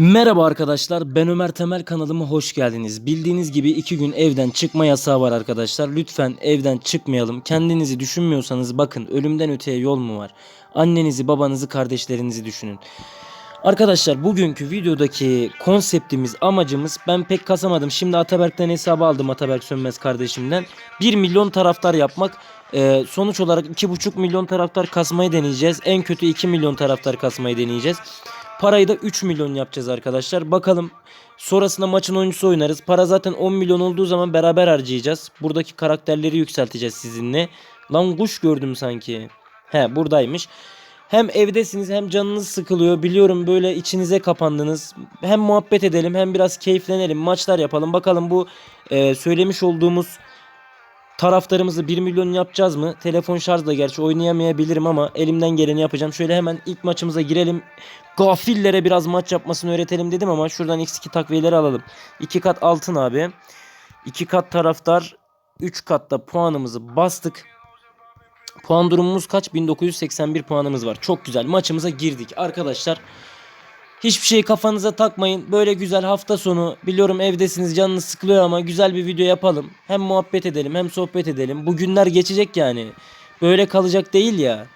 Merhaba arkadaşlar ben Ömer Temel kanalıma hoş geldiniz. Bildiğiniz gibi iki gün evden çıkma yasağı var arkadaşlar. Lütfen evden çıkmayalım. Kendinizi düşünmüyorsanız bakın ölümden öteye yol mu var? Annenizi, babanızı, kardeşlerinizi düşünün. Arkadaşlar bugünkü videodaki konseptimiz, amacımız ben pek kasamadım. Şimdi Ataberk'ten hesabı aldım Ataberk Sönmez kardeşimden. 1 milyon taraftar yapmak. Ee, sonuç olarak 2,5 milyon taraftar kasmayı deneyeceğiz. En kötü 2 milyon taraftar kasmayı deneyeceğiz. Parayı da 3 milyon yapacağız arkadaşlar. Bakalım sonrasında maçın oyuncusu oynarız. Para zaten 10 milyon olduğu zaman beraber harcayacağız. Buradaki karakterleri yükselteceğiz sizinle. Lan kuş gördüm sanki. He buradaymış. Hem evdesiniz hem canınız sıkılıyor. Biliyorum böyle içinize kapandınız. Hem muhabbet edelim hem biraz keyiflenelim. Maçlar yapalım. Bakalım bu e, söylemiş olduğumuz taraftarımızı 1 milyon yapacağız mı? Telefon şarjda gerçi oynayamayabilirim ama elimden geleni yapacağım. Şöyle hemen ilk maçımıza girelim. Gafillere biraz maç yapmasını öğretelim dedim ama şuradan x2 takviyeleri alalım. 2 kat altın abi. 2 kat taraftar. 3 katta puanımızı bastık. Puan durumumuz kaç? 1981 puanımız var. Çok güzel. Maçımıza girdik. Arkadaşlar hiçbir şeyi kafanıza takmayın. Böyle güzel hafta sonu biliyorum evdesiniz canınız sıkılıyor ama güzel bir video yapalım. Hem muhabbet edelim hem sohbet edelim. Bu günler geçecek yani. Böyle kalacak değil ya.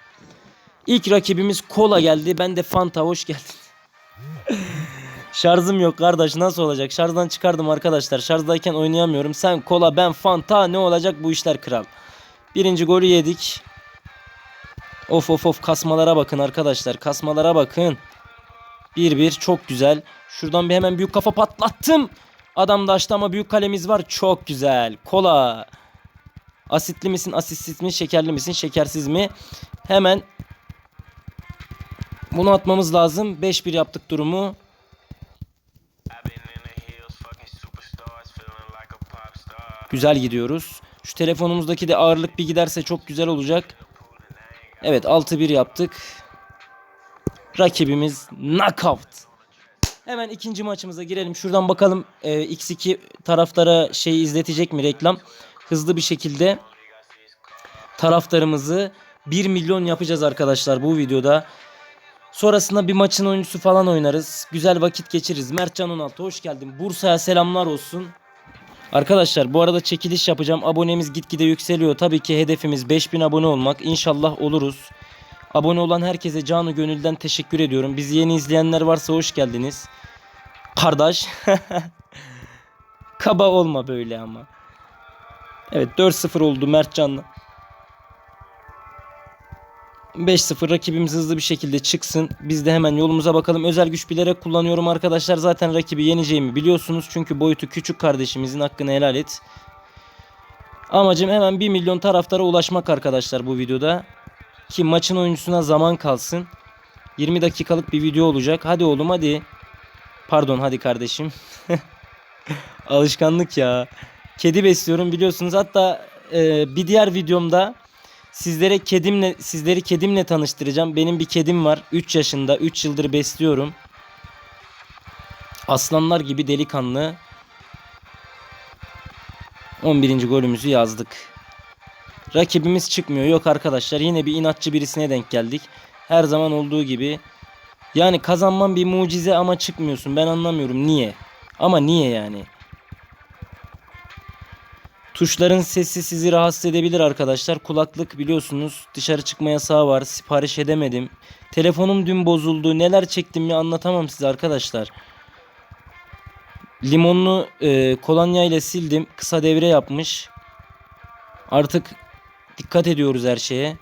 İlk rakibimiz kola geldi. Ben de Fanta hoş geldin. Şarjım yok kardeş nasıl olacak? Şarjdan çıkardım arkadaşlar. Şarjdayken oynayamıyorum. Sen kola ben Fanta ne olacak bu işler kral. Birinci golü yedik. Of of of kasmalara bakın arkadaşlar. Kasmalara bakın. 1-1 çok güzel. Şuradan bir hemen büyük kafa patlattım. Adam da açtı ama büyük kalemiz var. Çok güzel. Kola. Asitli misin, asitsiz mi, şekerli misin, şekersiz mi? Hemen bunu atmamız lazım. 5-1 yaptık durumu. Güzel gidiyoruz. Şu telefonumuzdaki de ağırlık bir giderse çok güzel olacak. Evet 6-1 yaptık. Rakibimiz knockout. Hemen ikinci maçımıza girelim. Şuradan bakalım e, X2 taraftara şey izletecek mi reklam. Hızlı bir şekilde taraftarımızı 1 milyon yapacağız arkadaşlar bu videoda. Sonrasında bir maçın oyuncusu falan oynarız. Güzel vakit geçiririz. Mertcan 16 hoş geldin. Bursa'ya selamlar olsun. Arkadaşlar bu arada çekiliş yapacağım. Abonemiz gitgide yükseliyor. Tabii ki hedefimiz 5000 abone olmak. İnşallah oluruz. Abone olan herkese canı gönülden teşekkür ediyorum. Bizi yeni izleyenler varsa hoş geldiniz. Kardeş. Kaba olma böyle ama. Evet 4-0 oldu Mertcan'la. 5-0 rakibimiz hızlı bir şekilde çıksın. Biz de hemen yolumuza bakalım. Özel güç bilerek kullanıyorum arkadaşlar. Zaten rakibi yeneceğimi biliyorsunuz. Çünkü boyutu küçük kardeşimizin hakkını helal et. Amacım hemen 1 milyon taraftara ulaşmak arkadaşlar bu videoda. Ki maçın oyuncusuna zaman kalsın. 20 dakikalık bir video olacak. Hadi oğlum hadi. Pardon hadi kardeşim. Alışkanlık ya. Kedi besliyorum biliyorsunuz. Hatta e, bir diğer videomda sizlere kedimle sizleri kedimle tanıştıracağım. Benim bir kedim var. 3 yaşında. 3 yıldır besliyorum. Aslanlar gibi delikanlı. 11. golümüzü yazdık. Rakibimiz çıkmıyor. Yok arkadaşlar yine bir inatçı birisine denk geldik. Her zaman olduğu gibi. Yani kazanman bir mucize ama çıkmıyorsun. Ben anlamıyorum niye. Ama niye yani? Tuşların sesi sizi rahatsız edebilir arkadaşlar. Kulaklık biliyorsunuz dışarı çıkma yasağı var. Sipariş edemedim. Telefonum dün bozuldu. Neler çektim ya anlatamam size arkadaşlar. Limonlu e, kolonya ile sildim. Kısa devre yapmış. Artık dikkat ediyoruz her şeye.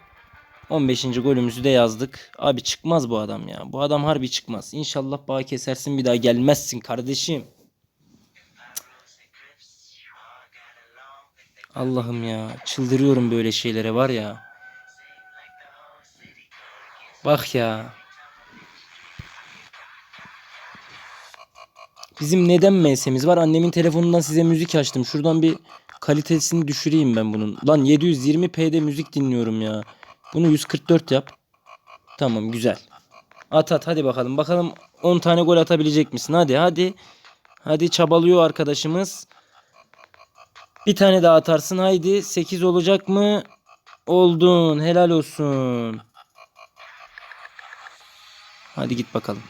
15. golümüzü de yazdık. Abi çıkmaz bu adam ya. Bu adam harbi çıkmaz. İnşallah bağ kesersin bir daha gelmezsin kardeşim. Allah'ım ya. Çıldırıyorum böyle şeylere var ya. Bak ya. Bizim neden MS'miz var? Annemin telefonundan size müzik açtım. Şuradan bir kalitesini düşüreyim ben bunun. Lan 720p'de müzik dinliyorum ya. Bunu 144 yap. Tamam güzel. At at hadi bakalım. Bakalım 10 tane gol atabilecek misin? Hadi hadi. Hadi çabalıyor arkadaşımız. Bir tane daha atarsın haydi. 8 olacak mı? Oldun. Helal olsun. Hadi git bakalım.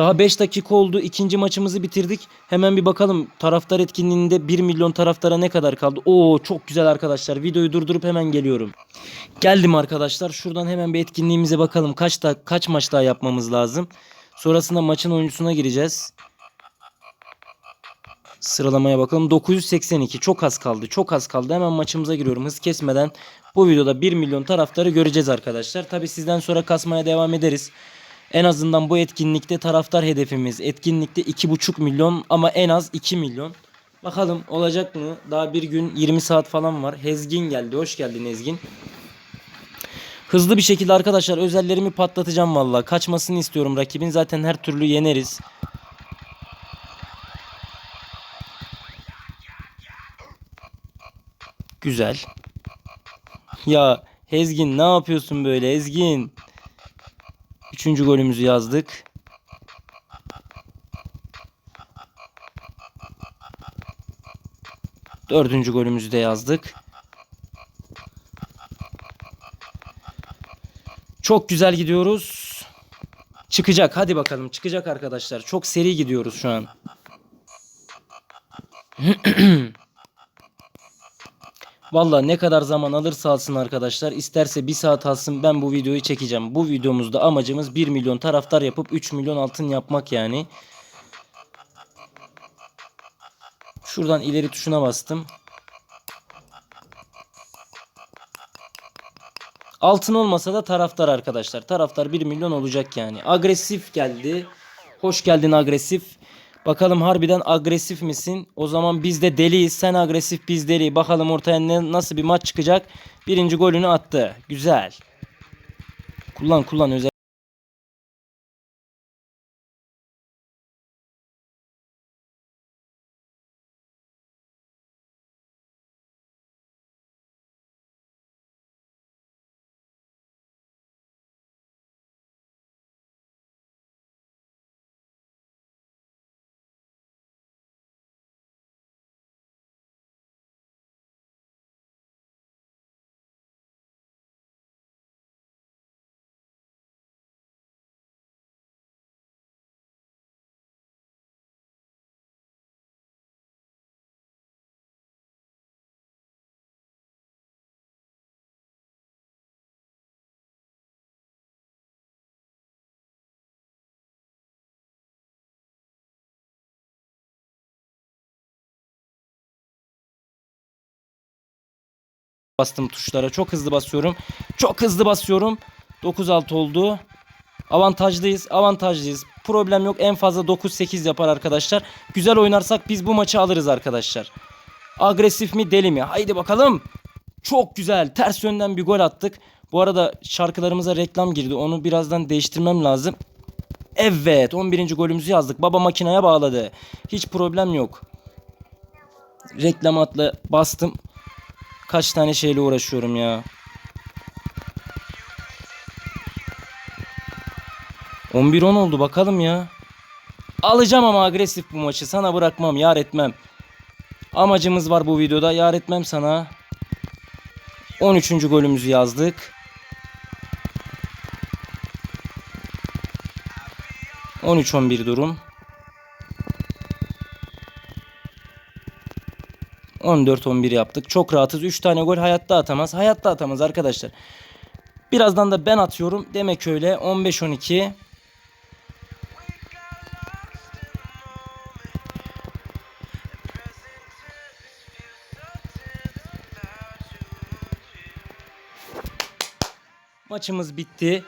Daha 5 dakika oldu. İkinci maçımızı bitirdik. Hemen bir bakalım taraftar etkinliğinde 1 milyon taraftara ne kadar kaldı? Oo çok güzel arkadaşlar. Videoyu durdurup hemen geliyorum. Geldim arkadaşlar. Şuradan hemen bir etkinliğimize bakalım. Kaç da kaç maç daha yapmamız lazım? Sonrasında maçın oyuncusuna gireceğiz. Sıralamaya bakalım. 982 çok az kaldı. Çok az kaldı. Hemen maçımıza giriyorum. Hız kesmeden bu videoda 1 milyon taraftarı göreceğiz arkadaşlar. Tabi sizden sonra kasmaya devam ederiz. En azından bu etkinlikte taraftar hedefimiz. Etkinlikte 2,5 milyon ama en az 2 milyon. Bakalım olacak mı? Daha bir gün 20 saat falan var. Hezgin geldi. Hoş geldin Hezgin. Hızlı bir şekilde arkadaşlar özellerimi patlatacağım valla. Kaçmasını istiyorum rakibin. Zaten her türlü yeneriz. Güzel. Ya Hezgin ne yapıyorsun böyle Hezgin? Üçüncü golümüzü yazdık. Dördüncü golümüzü de yazdık. Çok güzel gidiyoruz. Çıkacak. Hadi bakalım. Çıkacak arkadaşlar. Çok seri gidiyoruz şu an. Valla ne kadar zaman alırsa alsın arkadaşlar. isterse bir saat alsın ben bu videoyu çekeceğim. Bu videomuzda amacımız 1 milyon taraftar yapıp 3 milyon altın yapmak yani. Şuradan ileri tuşuna bastım. Altın olmasa da taraftar arkadaşlar. Taraftar 1 milyon olacak yani. Agresif geldi. Hoş geldin agresif. Bakalım harbiden agresif misin? O zaman biz de deliyiz. Sen agresif biz deli. Bakalım ortaya ne, nasıl bir maç çıkacak. Birinci golünü attı. Güzel. Kullan kullan özel. Bastım tuşlara. Çok hızlı basıyorum. Çok hızlı basıyorum. 9-6 oldu. Avantajlıyız. Avantajlıyız. Problem yok. En fazla 9-8 yapar arkadaşlar. Güzel oynarsak biz bu maçı alırız arkadaşlar. Agresif mi deli mi? Haydi bakalım. Çok güzel. Ters yönden bir gol attık. Bu arada şarkılarımıza reklam girdi. Onu birazdan değiştirmem lazım. Evet 11. golümüzü yazdık. Baba makineye bağladı. Hiç problem yok. Reklam atla bastım. Kaç tane şeyle uğraşıyorum ya. 11-10 oldu bakalım ya. Alacağım ama agresif bu maçı. Sana bırakmam, yar etmem. Amacımız var bu videoda. Yar etmem sana. 13. golümüzü yazdık. 13-11 durum. 14-11 yaptık. Çok rahatız. 3 tane gol hayatta atamaz. Hayatta atamaz arkadaşlar. Birazdan da ben atıyorum. Demek öyle. 15-12. Maçımız bitti.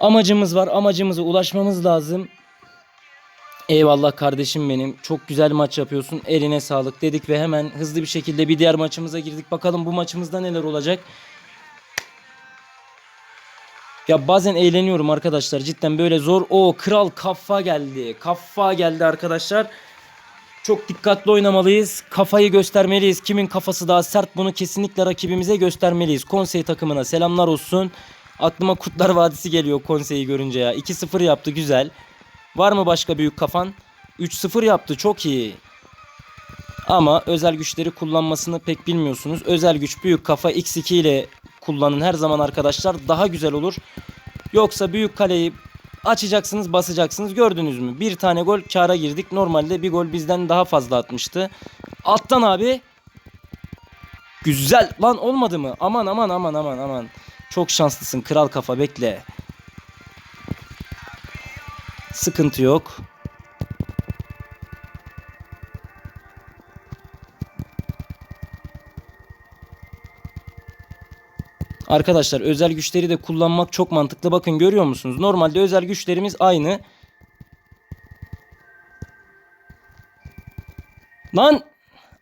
Amacımız var. Amacımıza ulaşmamız lazım. Eyvallah kardeşim benim. Çok güzel maç yapıyorsun. Eline sağlık dedik ve hemen hızlı bir şekilde bir diğer maçımıza girdik. Bakalım bu maçımızda neler olacak. Ya bazen eğleniyorum arkadaşlar. Cidden böyle zor. O kral kafa geldi. Kafa geldi arkadaşlar. Çok dikkatli oynamalıyız. Kafayı göstermeliyiz. Kimin kafası daha sert bunu kesinlikle rakibimize göstermeliyiz. Konsey takımına selamlar olsun. Aklıma Kurtlar Vadisi geliyor konseyi görünce ya. 2-0 yaptı güzel. Var mı başka büyük kafan? 3-0 yaptı çok iyi. Ama özel güçleri kullanmasını pek bilmiyorsunuz. Özel güç büyük kafa X2 ile kullanın her zaman arkadaşlar daha güzel olur. Yoksa büyük kaleyi Açacaksınız basacaksınız gördünüz mü? Bir tane gol kara girdik. Normalde bir gol bizden daha fazla atmıştı. Alttan abi. Güzel lan olmadı mı? Aman aman aman aman aman. Çok şanslısın kral kafa bekle. Sıkıntı yok. Arkadaşlar özel güçleri de kullanmak çok mantıklı. Bakın görüyor musunuz? Normalde özel güçlerimiz aynı. Lan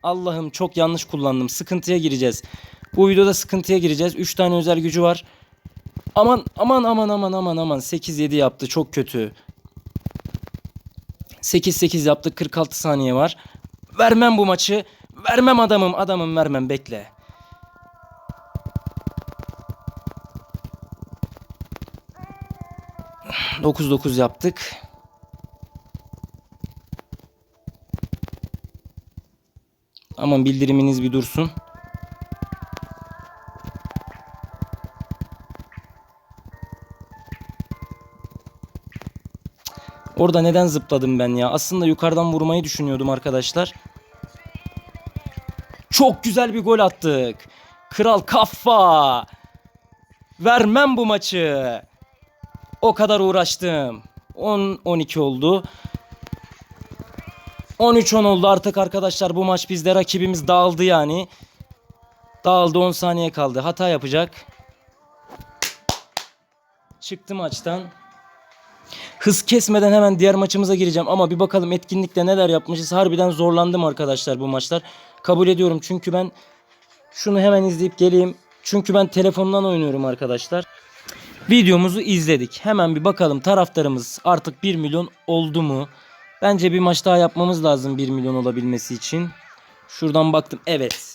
Allah'ım çok yanlış kullandım. Sıkıntıya gireceğiz. Bu videoda sıkıntıya gireceğiz. 3 tane özel gücü var. Aman aman aman aman aman aman 8-7 yaptı. Çok kötü. 8-8 yaptı. 46 saniye var. Vermem bu maçı. Vermem adamım. Adamım vermem. Bekle. 9-9 yaptık. Aman bildiriminiz bir dursun. Orada neden zıpladım ben ya? Aslında yukarıdan vurmayı düşünüyordum arkadaşlar. Çok güzel bir gol attık. Kral kafa. Vermem bu maçı. O kadar uğraştım. 10 12 oldu. 13-10 oldu artık arkadaşlar bu maç bizde rakibimiz dağıldı yani. Dağıldı 10 saniye kaldı. Hata yapacak. Çıktı maçtan. Hız kesmeden hemen diğer maçımıza gireceğim ama bir bakalım etkinlikte neler yapmışız. Harbiden zorlandım arkadaşlar bu maçlar. Kabul ediyorum çünkü ben şunu hemen izleyip geleyim. Çünkü ben telefondan oynuyorum arkadaşlar. Videomuzu izledik. Hemen bir bakalım taraftarımız artık 1 milyon oldu mu? Bence bir maç daha yapmamız lazım 1 milyon olabilmesi için. Şuradan baktım. Evet.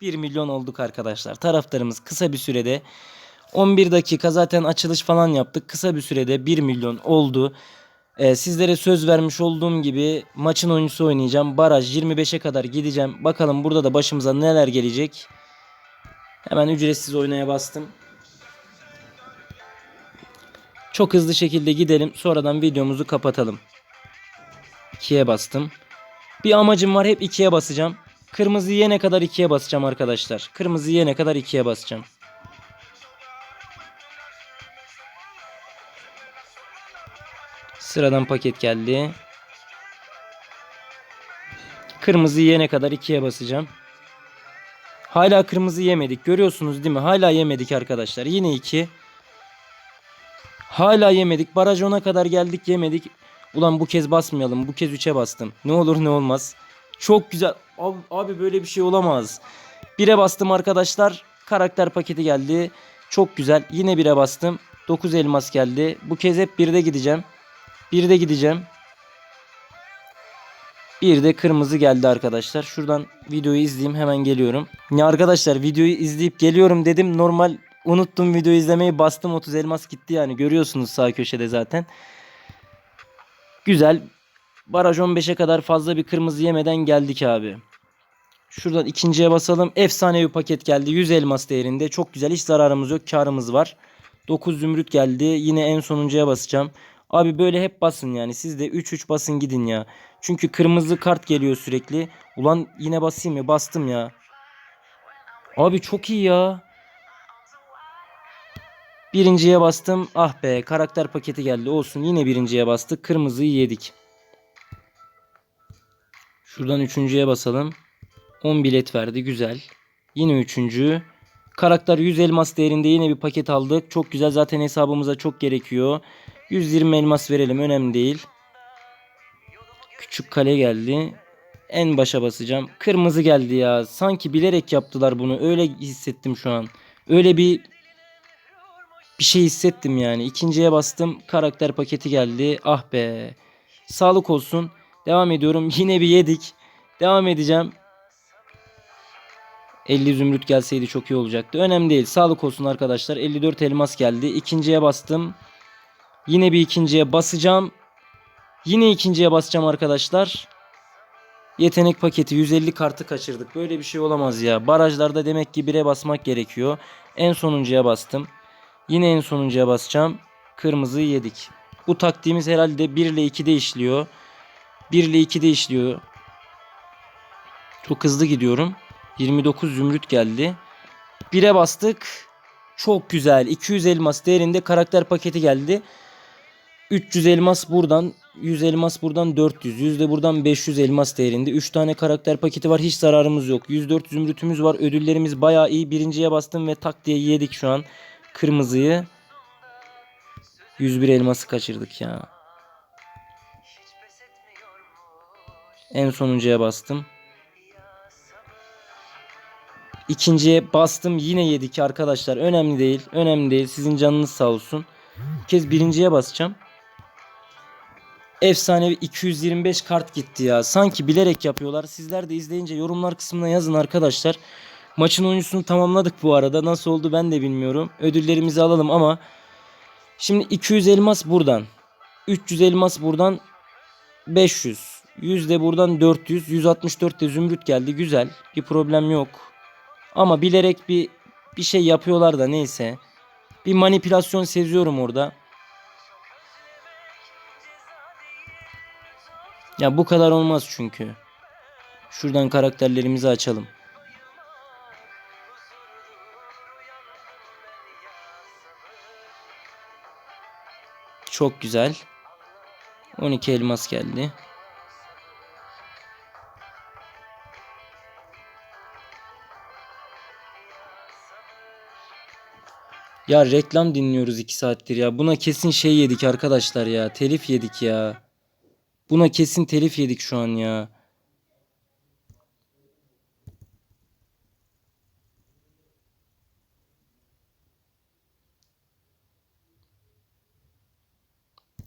1 milyon olduk arkadaşlar. Taraftarımız kısa bir sürede 11 dakika zaten açılış falan yaptık. Kısa bir sürede 1 milyon oldu. Ee, sizlere söz vermiş olduğum gibi maçın oyuncusu oynayacağım. Baraj 25'e kadar gideceğim. Bakalım burada da başımıza neler gelecek. Hemen ücretsiz oynaya bastım. Çok hızlı şekilde gidelim. Sonradan videomuzu kapatalım. 2'ye bastım. Bir amacım var hep 2'ye basacağım. Kırmızı yene kadar 2'ye basacağım arkadaşlar. Kırmızı yene kadar 2'ye basacağım. Sıradan paket geldi. Kırmızı yene kadar 2'ye basacağım. Hala kırmızı yemedik. Görüyorsunuz değil mi? Hala yemedik arkadaşlar. Yine 2. Hala yemedik. Baraj 10'a kadar geldik yemedik. Ulan bu kez basmayalım. Bu kez 3'e bastım. Ne olur ne olmaz. Çok güzel. Abi, abi böyle bir şey olamaz. 1'e bastım arkadaşlar. Karakter paketi geldi. Çok güzel. Yine 1'e bastım. 9 elmas geldi. Bu kez hep 1'de gideceğim. 1'de gideceğim. Bir de kırmızı geldi arkadaşlar. Şuradan videoyu izleyeyim hemen geliyorum. Ya arkadaşlar videoyu izleyip geliyorum dedim. Normal unuttum videoyu izlemeyi bastım 30 elmas gitti yani. Görüyorsunuz sağ köşede zaten. Güzel. Baraj 15'e kadar fazla bir kırmızı yemeden geldik abi. Şuradan ikinciye basalım. Efsanevi paket geldi. 100 elmas değerinde. Çok güzel. Hiç zararımız yok. Karımız var. 9 zümrüt geldi. Yine en sonuncuya basacağım. Abi böyle hep basın yani. Siz de 3-3 basın gidin ya. Çünkü kırmızı kart geliyor sürekli. Ulan yine basayım mı? Bastım ya. Abi çok iyi ya. Birinciye bastım. Ah be karakter paketi geldi. Olsun yine birinciye bastık. Kırmızıyı yedik. Şuradan üçüncüye basalım. 10 bilet verdi. Güzel. Yine üçüncü. Karakter 100 elmas değerinde yine bir paket aldık. Çok güzel. Zaten hesabımıza çok gerekiyor. 120 elmas verelim. Önemli değil. Küçük kale geldi. En başa basacağım. Kırmızı geldi ya. Sanki bilerek yaptılar bunu. Öyle hissettim şu an. Öyle bir bir şey hissettim yani. İkinciye bastım. Karakter paketi geldi. Ah be. Sağlık olsun. Devam ediyorum. Yine bir yedik. Devam edeceğim. 50 zümrüt gelseydi çok iyi olacaktı. Önemli değil. Sağlık olsun arkadaşlar. 54 elmas geldi. İkinciye bastım. Yine bir ikinciye basacağım. Yine ikinciye basacağım arkadaşlar. Yetenek paketi 150 kartı kaçırdık. Böyle bir şey olamaz ya. Barajlarda demek ki 1'e basmak gerekiyor. En sonuncuya bastım. Yine en sonuncuya basacağım. Kırmızıyı yedik. Bu taktiğimiz herhalde 1 ile 2'de işliyor. 1 ile 2'de işliyor. Çok hızlı gidiyorum. 29 zümrüt geldi. 1'e bastık. Çok güzel. 200 elmas değerinde karakter paketi geldi. 300 elmas buradan, 100 elmas buradan 400, 100 de buradan 500 elmas değerinde. 3 tane karakter paketi var. Hiç zararımız yok. 104 zümrütümüz var. Ödüllerimiz bayağı iyi. Birinciye bastım ve tak diye yedik şu an kırmızıyı. 101 elması kaçırdık ya. En sonuncuya bastım. İkinciye bastım yine yedik arkadaşlar. Önemli değil. Önemli değil. Sizin canınız sağ olsun. Bir kez birinciye basacağım. Efsanevi 225 kart gitti ya. Sanki bilerek yapıyorlar. Sizler de izleyince yorumlar kısmına yazın arkadaşlar. Maçın oyuncusunu tamamladık bu arada. Nasıl oldu ben de bilmiyorum. Ödüllerimizi alalım ama şimdi 200 elmas buradan. 300 elmas buradan 500. 100 de buradan 400. 164 de zümrüt geldi. Güzel. Bir problem yok. Ama bilerek bir bir şey yapıyorlar da neyse. Bir manipülasyon seziyorum orada. Ya bu kadar olmaz çünkü. Şuradan karakterlerimizi açalım. Çok güzel. 12 elmas geldi. Ya reklam dinliyoruz 2 saattir ya. Buna kesin şey yedik arkadaşlar ya. Telif yedik ya. Buna kesin telif yedik şu an ya.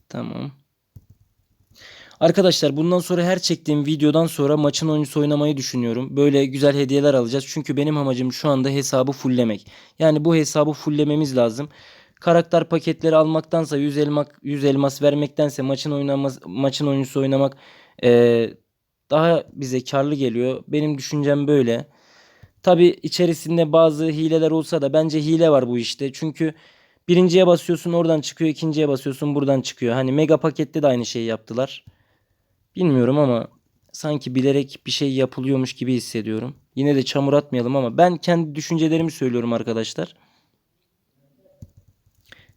Tamam. Arkadaşlar bundan sonra her çektiğim videodan sonra maçın oyuncusu oynamayı düşünüyorum. Böyle güzel hediyeler alacağız. Çünkü benim amacım şu anda hesabı fulllemek. Yani bu hesabı fulllememiz lazım. Karakter paketleri almaktansa 100 elmas 100 elmas vermektense maçın oynaması maçın oyuncusu oynamak eee, daha bize karlı geliyor. Benim düşüncem böyle. Tabi içerisinde bazı hileler olsa da bence hile var bu işte. Çünkü birinciye basıyorsun oradan çıkıyor, ikinciye basıyorsun buradan çıkıyor. Hani mega pakette de aynı şeyi yaptılar. Bilmiyorum ama sanki bilerek bir şey yapılıyormuş gibi hissediyorum. Yine de çamur atmayalım ama ben kendi düşüncelerimi söylüyorum arkadaşlar.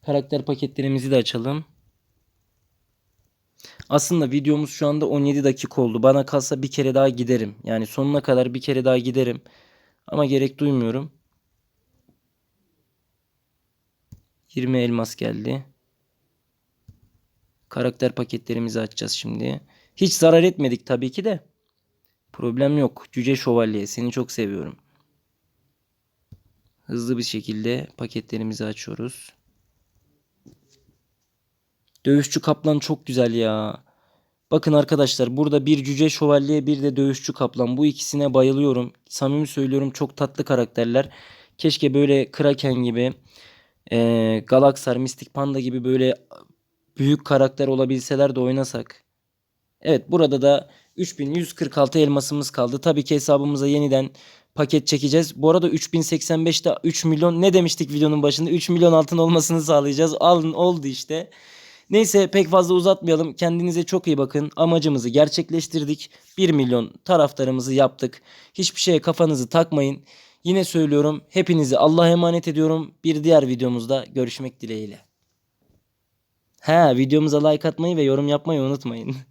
Karakter paketlerimizi de açalım. Aslında videomuz şu anda 17 dakika oldu. Bana kalsa bir kere daha giderim. Yani sonuna kadar bir kere daha giderim. Ama gerek duymuyorum. 20 elmas geldi. Karakter paketlerimizi açacağız şimdi. Hiç zarar etmedik tabii ki de. Problem yok. Cüce Şövalye seni çok seviyorum. Hızlı bir şekilde paketlerimizi açıyoruz. Dövüşçü kaplan çok güzel ya. Bakın arkadaşlar burada bir cüce şövalye bir de dövüşçü kaplan. Bu ikisine bayılıyorum. Samimi söylüyorum çok tatlı karakterler. Keşke böyle Kraken gibi, eee Galaxar, Mystic Panda gibi böyle büyük karakter olabilseler de oynasak. Evet burada da 3146 elmasımız kaldı. Tabii ki hesabımıza yeniden paket çekeceğiz. Bu arada 3085'te 3 milyon ne demiştik videonun başında 3 milyon altın olmasını sağlayacağız. Alın oldu işte. Neyse pek fazla uzatmayalım. Kendinize çok iyi bakın. Amacımızı gerçekleştirdik. 1 milyon taraftarımızı yaptık. Hiçbir şeye kafanızı takmayın. Yine söylüyorum hepinizi Allah'a emanet ediyorum. Bir diğer videomuzda görüşmek dileğiyle. Ha videomuza like atmayı ve yorum yapmayı unutmayın.